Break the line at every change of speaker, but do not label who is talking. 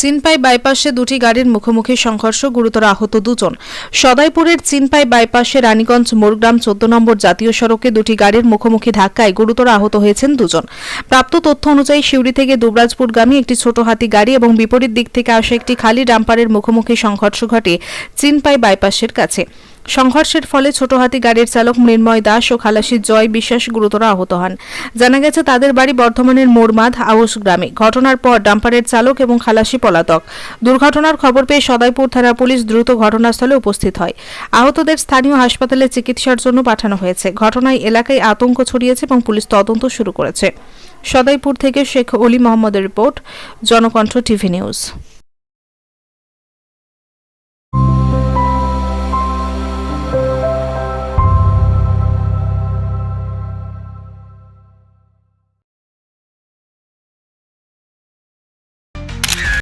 চিনপাই বাইপাসে দুটি গাড়ির মুখোমুখি সংঘর্ষ, গুরুতর আহত দুজন। সদাইপুরের চিনপাই বাইপাসে রানীগঞ্জ মোরগ্রাম চোদ্দ নম্বর জাতীয় সড়কে দুটি গাড়ির মুখোমুখি ধাক্কায় গুরুতর আহত হয়েছেন দুজন। প্রাপ্ত তথ্য অনুযায়ী শিউরি থেকে দুবরাজপুরগামী একটি ছোট হাতি গাড়ি এবং বিপরীত দিক থেকে আসা একটি খালি ডাম্পারের মুখোমুখি সংঘর্ষ ঘটে চিনপাই বাইপাসের কাছে। সংঘর্ষের ফলে ছোট হাতি গাড়ির চালক মৃন্ময় দাস ও খালাসি জয় বিশ্বাস গুরুতর আহত হন। জানা গেছে, তাদের বাড়ি বর্ধমানের মোরমাদ আউস গ্রামে। ঘটনার পর ডাম্পারের চালক এবং খালাসি পলাতক। দুর্ঘটনার খবর পেয়ে সদাইপুর থানা পুলিশ দ্রুত ঘটনাস্থলে উপস্থিত হয়। আহতদের স্থানীয় হাসপাতালে চিকিৎসার জন্য পাঠানো হয়েছে। ঘটনায় এলাকায় আতঙ্ক ছড়িয়েছে এবং পুলিশ তদন্ত শুরু করেছে। সদাইপুর থেকে শেখ অলি মোহাম্মদের রিপোর্ট, জনকণ্ঠ টিভি নিউজ।